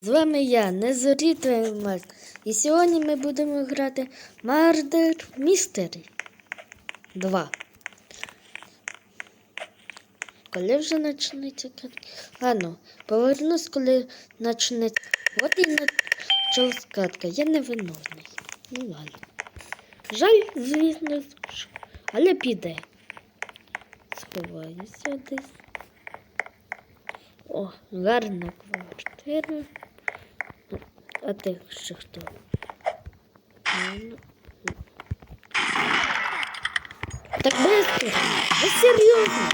З вами я, Незорітовий Марк. І сьогодні ми будемо грати Murder Mystery 2. Коли вже почнеться катка? Ладно, повернусь, коли почнеться. От і почалась катка. Я не виновний. Ну ладно. Жаль, звісно, але піде. Сховаюся десь. О, гарна квартира. А ти ще хто? Ну, Так быстро. Ви серйозно?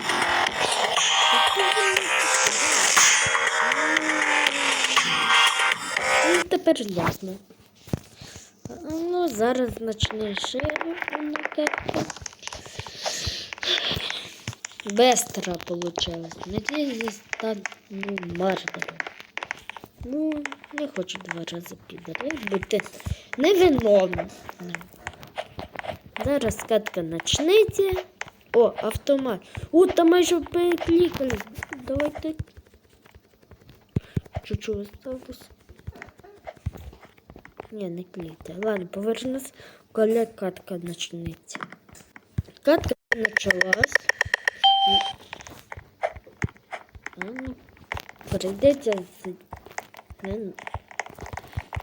Ну, тепер ясно. Ну, зараз почне шериф накидати. Бестро получилось. Надеюсь, стану мардером. Ну, не хочу два рази підряд бути невиновним. Зараз катка почнеться. О, автомат. О, там майже перекликали. Давайте. Чуть-чуть осталось. Ні, не клейте. Ладно, повернусь, коли катка почнеться. Катка почалась. Ну, прийдеться. Не-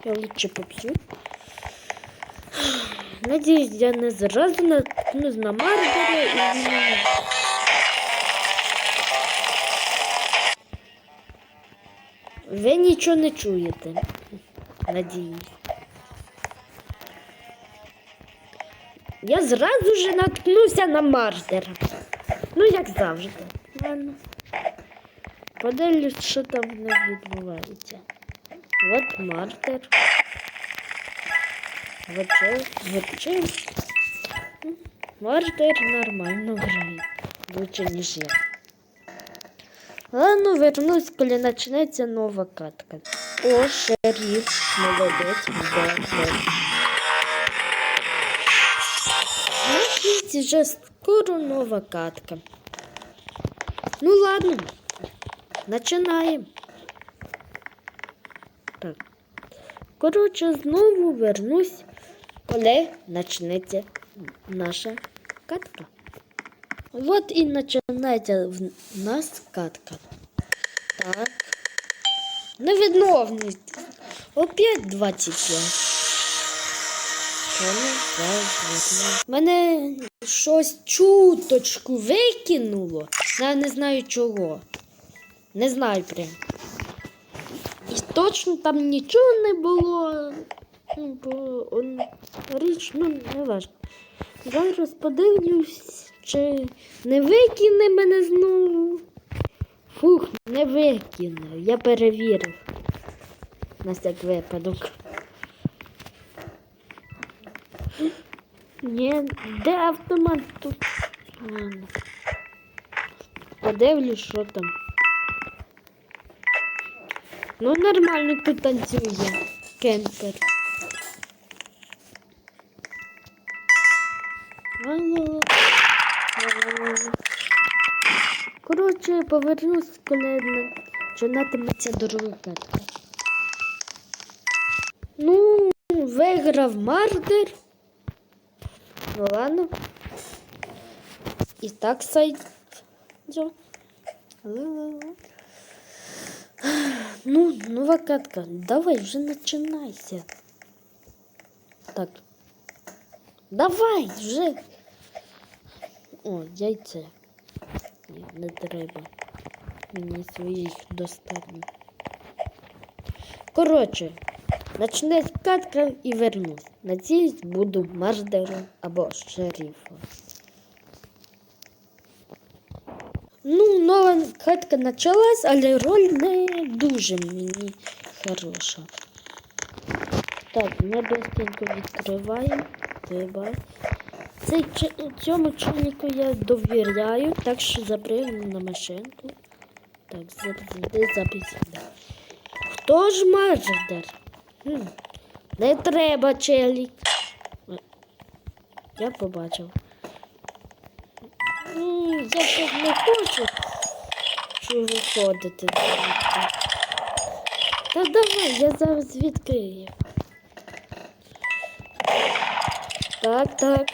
Я лучше поп'ю. Надіюсь, я не зразу наткнусь на Маргера і... Ви нічого не чуєте. Надіюсь. Я зразу ж наткнуся на Мардера. Ну, як завжди. Ладно. Подивлюсь, що там в них відбувається. От Мардер. Вечер. Вечер. Мардер нормально грає. Лучше, ніж я. Ладно, вернусь, коли почнеться нова катка. О, шериф, молодець, добре. Значить, вже скоро нова катка. Ну ладно, починаємо. Так. Коротше, знову вернусь, коли почнеться наша катка. От і починається в нас катка. Так. Невідновність. Опять 25. Мене щось чуточку викинуло. Я не знаю чого. Не знаю прям. Точно там нічого не було. Ну, річ, ну, не важко. Зараз подивлюсь, чи не викине мене знову. Фух, не викине. Я перевірив. На всяк випадок. Ні, де автомат тут? Ладно. Подивлюсь, що там. Ну, нормально тут танцює кемпер. Коротше, повернусь, коли починатиметься дорога катка. Ну, виграв Мардер. Ну ладно. І так сайт. Ну, нова катка. Давай, вже починайся. Так. Давай, вже. О, яйце. Ні, не треба. Мені своїх достатньо. Коротше, начне катка і вернусь. Надіюсь, буду мардером або шерифом. Ну, нова катка почалась, але роль не дуже мені хороша. Так, ми быстренько відкриваємо. Вибач. Цей, цьому чоловіку я довіряю, так що запригну на машинку. Так, завжди запис. Хто ж мардер? Не треба, челік. Я побачив. Я щось не хочу виходити. Та давай, я зараз відкрию. Так, так.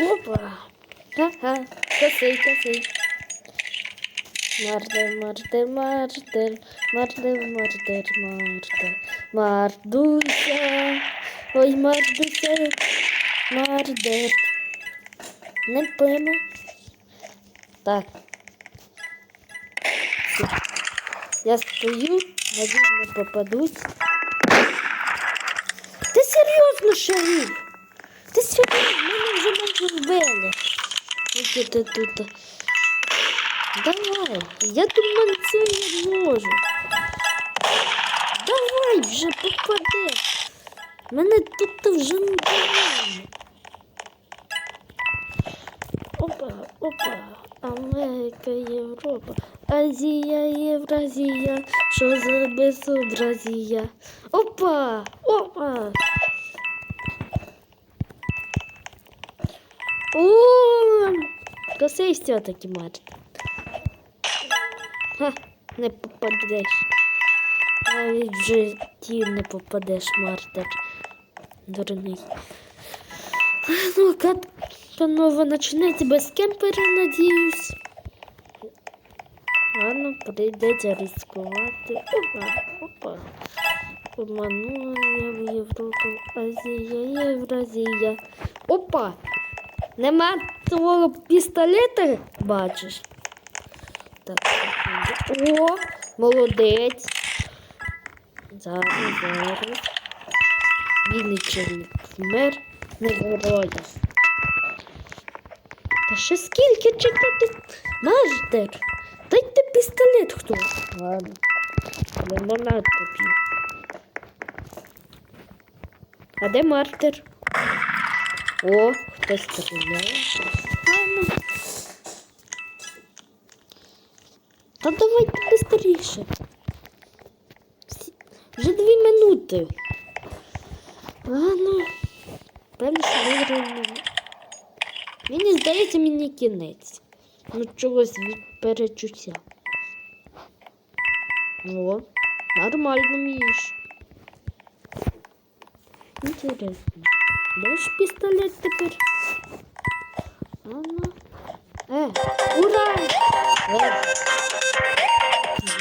Опа. Ха-ха. Косий, косий. Мардер, мардер, мардер, мардер, мардер, мардер. Мардуся. Ой, мардуся. Мардер. Не пойму. Так. Я стою, надіюсь, не попадуть. Ти серйозно, шериф? Ти серйозно, мене вже майже вбили. Які ти тут? Давай, я думаю, це я можу. Давай вже попади. Мене тут вже не було. Опа, опа, Америка, Європа, Азія, Євразія, що за безобразія? Опа, опа. О, косий все-таки мать. Ха, не попадеш. Навіть в житті не попадеш, Мартер. Дурний. Ну, катка нова починається без кемпера, надіюсь. Ладно, прийдеться ризикувати. Опа, опа. Обманула я в Європу, Азія, Євразія. Опа! Нема твого пістолета, бачиш? Так. О, молодець. Зараз, зараз. Вінничий вмер не героїв. Та ще скільки чекати? Маждер, дайте пістолет хто. Ладно. Лимонад поп'ю. А де мартер? О, хтось стріляє. Та давайте быстріше. Вже дві минути. Ладно. Певно, що виграємо. Мені здається, мені кінець. Ну, чогось від перечуття. О, нормально вмієш. Інтересно. Де ж пістолет тепер? Ладно. Е, ура! Е.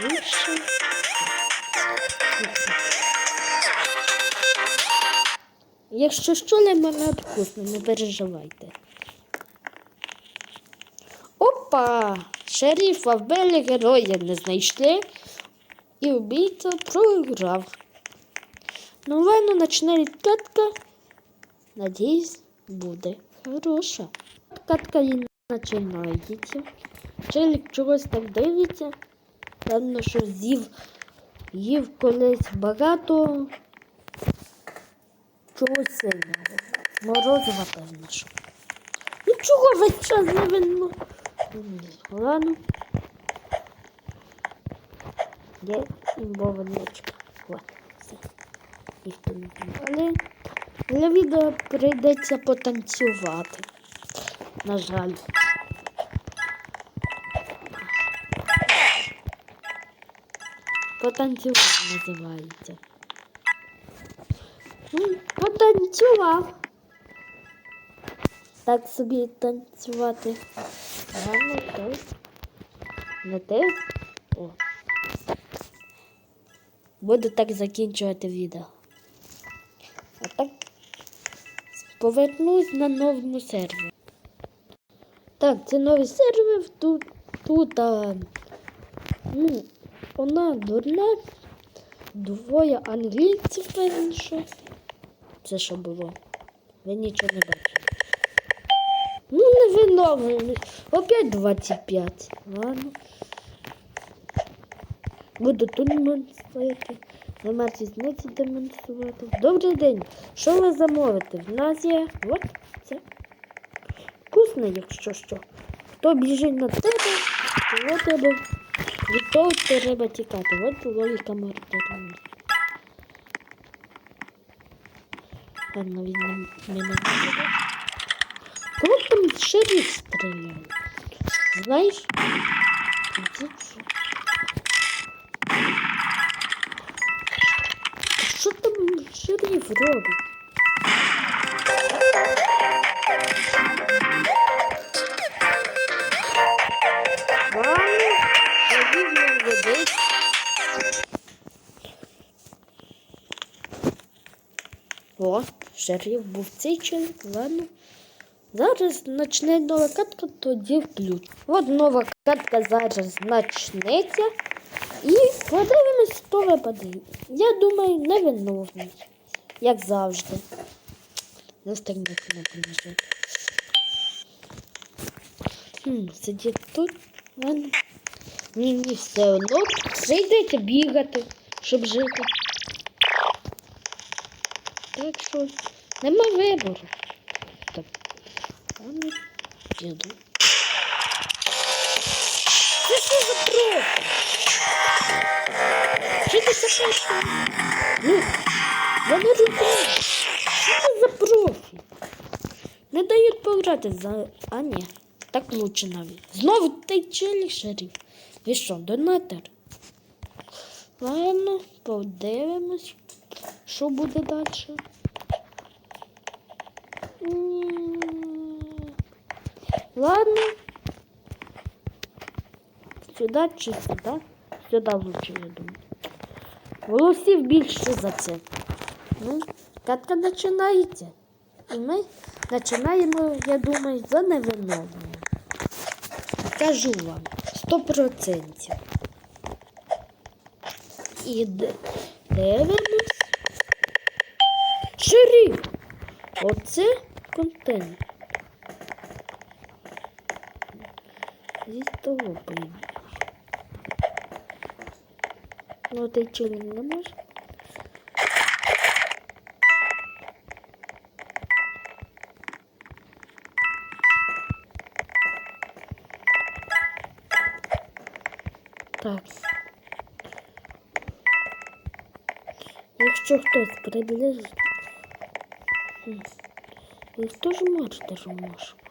Вище. Якщо що, лимонад вкусний, не переживайте. Опа! Шерифа вбили героя не знайшли. І убійця програв. Ну ладно, почне катка. Надіюсь, буде хороша. Катка і починається. Челік чогось так дивиться. Певно, що з'їв їв колись багато чогось сильного. Морозива, певно, що. Ну чого весь час не видно? Ладно. Є імбова ночка. От, все. Ніхто не. Але для відео прийдеться потанцювати. На жаль. Потанцювати називається. Потанцював. Так собі танцювати. Так. Не те. О. Буду так закінчувати відео. А так повернусь на новому сервері. Так, це новий сервер. Тут, тут а, ну, вона дурна. Двоє англійців, певно. Це що було? Ви нічого не бачите. Ну, не. Опять 25. Ладно. Буду тут демонструвати. Нема різниці демонструвати. Добрий день. Що ви замовите? В нас є. От це. Вкусне, якщо що. Хто біжить на тебе, того треба. Від того треба тікати. От логіка мордору. Ладно, він не- мене там шериф стріляє? Знаєш? Де це? шериф робить? Ладно, тоді він. О, шериф був цей чоловік, ладно. Зараз почне нова катка, тоді включу. От нова катка зараз почнеться. І подивимось, хто випаде. Я думаю, невиновний. Як завжди. На сторінку не поможу. Хм, сидіть тут. Мені все одно прийдеться бігати, щоб жити. Так що нема вибору. Ладно, їду. Це що за профі? Що ти за? Ну, не розумію. Що це за профі? Не дають пограти за... А ні, так лучше навіть. Знову той челі шериф. Ви що, донатор? Ладно, подивимось, що буде далі. Ладно. Сюди чи сюди? Сюди лучше, я думаю. Голосів більше за це. Ну, катка починається. І ми починаємо, я думаю, за невиновного. Кажу вам, сто процентів. І д- дивимось. Шериф! Оце контент. Зі того поїду. Ну, ти чого не може? Так. Якщо хтось приблизить. Хм. І хто ж мардер може?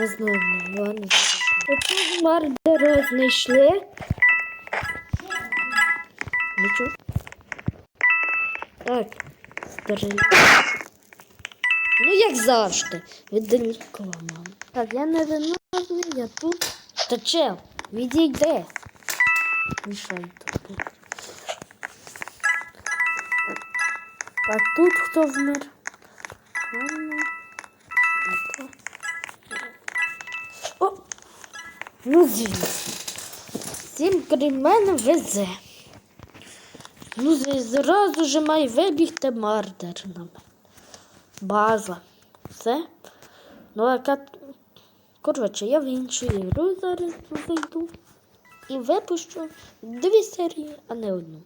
Не знаю, ладно. Оцього мардера знайшли. Нічого. Так, стережи. Ну, як завжди, від Данікова, мама. Так, я не виновний, я тут. Та чел, відійде. Мішай тут. А тут хто вмер? Ладно. Ну, звісно. Всім крім мене везе. Ну, зразу же має вибігти мардер на мене. База. Все. Ну, а кат... Коротше, я в іншу ігру зараз зайду і випущу дві серії, а не одну.